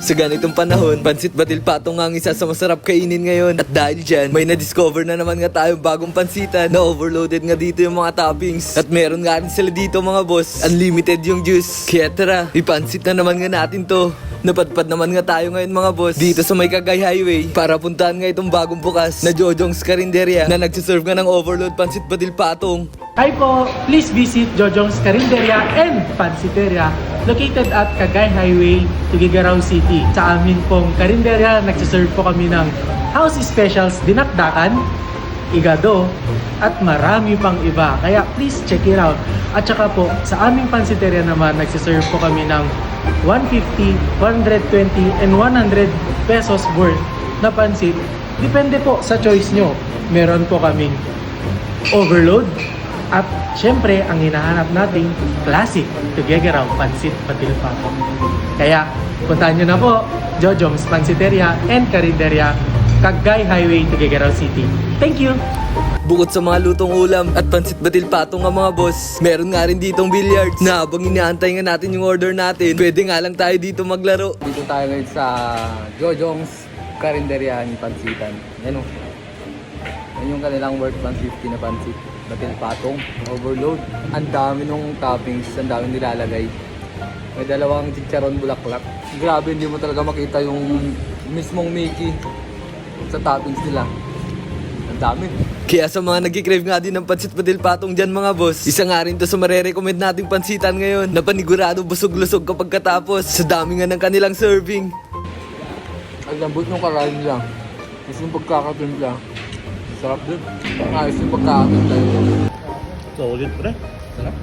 Sa ganitong panahon, pansit batil patong ang isa sa masarap kainin ngayon. At dahil dyan, may na-discover na naman nga tayong bagong pansitan na overloaded nga dito yung mga toppings. At meron nga rin sila dito mga boss. Unlimited yung juice. Kaya tara, ipansit na naman nga natin to. Napadpad naman nga tayo ngayon mga boss dito sa may Highway para puntahan nga itong bagong bukas na Jojong's Carinderia na nagsiserve nga ng overload pansit batil patong. Hi po! Please visit Jojong's Carinderia and Pansiteria located at Cagay Highway, Tugigaraw City. Sa amin pong Carinderia, nagsiserve po kami ng house specials dinakdakan, igado, at marami pang iba. Kaya please check it out. At saka po, sa aming Pansiteria naman, nagsiserve po kami ng 150, 120, and 100 pesos worth na pansit. Depende po sa choice nyo. Meron po kaming overload. At syempre, ang hinahanap nating classic Tugegaraw Pansit Patilpato. Kaya, puntahan nyo na po Jojong's Pansiteria and Carinderia, Cagay Highway, Tugegaraw City. Thank you! Bukod sa mga lutong ulam at pansit batil patong nga mga boss, meron nga rin ditong billiards na habang inaantay nga natin yung order natin, pwede nga lang tayo dito maglaro. Dito tayo ngayon sa Jojong's Karinderya ni Pansitan. Yan o. Yung kanilang worth 150 na pansit. Batil patong, overload. Ang dami nung toppings, ang dami nilalagay. May dalawang chicharon bulaklak. Grabe, hindi mo talaga makita yung mismong Mickey sa toppings nila. Ang dami. Kaya sa mga nagkikrave nga din ng pansit batil patong dyan mga boss, isa nga rin to sa marerecommend nating pansitan ngayon na panigurado busog-lusog kapag katapos sa dami nga ng kanilang serving. Ang lambot ng karain nila. Tapos yung pagkakatimpla. Sarap din. Ayos yung pagkakatimpla. Solid pre. Sarap.